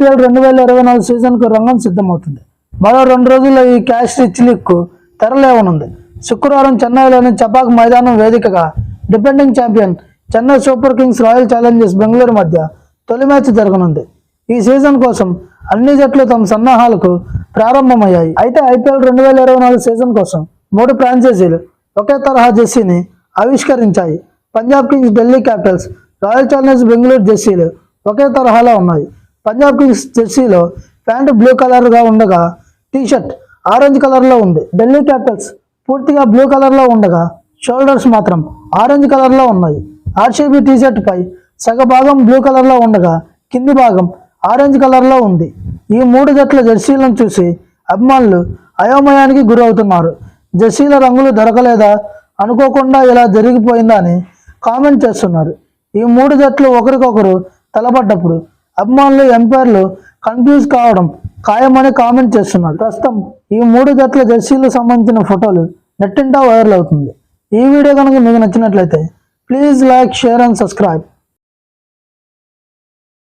IPL రెండు వేల ఇరవై నాలుగు సీజన్కు రంగం సిద్ధమవుతుంది. మరో రెండు రోజుల్లో ఈ క్యాష్ రిచ్ లీగ్కు తెరలేవనుంది శుక్రవారం చెన్నైలోని చపాక్ మైదానం వేదికగా defending champion Chennai Super Kings Royal Challengers Bengaluru మధ్య తొలి మ్యాచ్ జరగనుంది. ఈ సీజన్ కోసం అన్ని జట్లు తమ సన్నాహాలకు ప్రారంభమయ్యాయి. అయితే ఐపీఎల్ రెండు వేల ఇరవై నాలుగు సీజన్ కోసం మూడు ఫ్రాంచైజీలు ఒకే తరహా జెర్సీని ఆవిష్కరించాయి. Punjab Kings Delhi Capitals Royal Challengers Bengaluru జెర్సీలు ఒకే తరహాలో ఉన్నాయి. పంజాబ్ కింగ్స్ జెర్సీలో ప్యాంటు బ్లూ కలర్గా ఉండగా టీ షర్ట్ ఆరెంజ్ కలర్లో ఉంది. ఢిల్లీ క్యాపిటల్స్ పూర్తిగా బ్లూ కలర్లో ఉండగా షోల్డర్స్ మాత్రం ఆరెంజ్ కలర్లో ఉన్నాయి. ఆర్సీబీ టీషర్ట్ పై సగ భాగం బ్లూ కలర్లో ఉండగా కింది భాగం ఆరెంజ్ కలర్లో ఉంది. ఈ మూడు జట్ల జెర్సీలను చూసి అభిమానులు అయోమయానికి గురవుతున్నారు. జెర్సీల రంగులు దొరకలేదా అనుకోకుండా ఇలా జరిగిపోయిందా అని కామెంట్ చేస్తున్నారు. ఈ మూడు జట్లు ఒకరికొకరు తలపడ్డప్పుడు అభిమానులు ఎంపైర్లు కన్ఫ్యూజ్ కావడం ఖాయమని కామెంట్ చేస్తున్నారు. ప్రస్తుతం ఈ మూడు జట్ల జెర్సీలకు సంబంధించిన ఫోటోలు నెట్టింటా వైరల్ అవుతుంది. ఈ వీడియో కనుక మీకు నచ్చినట్లయితే please like share and subscribe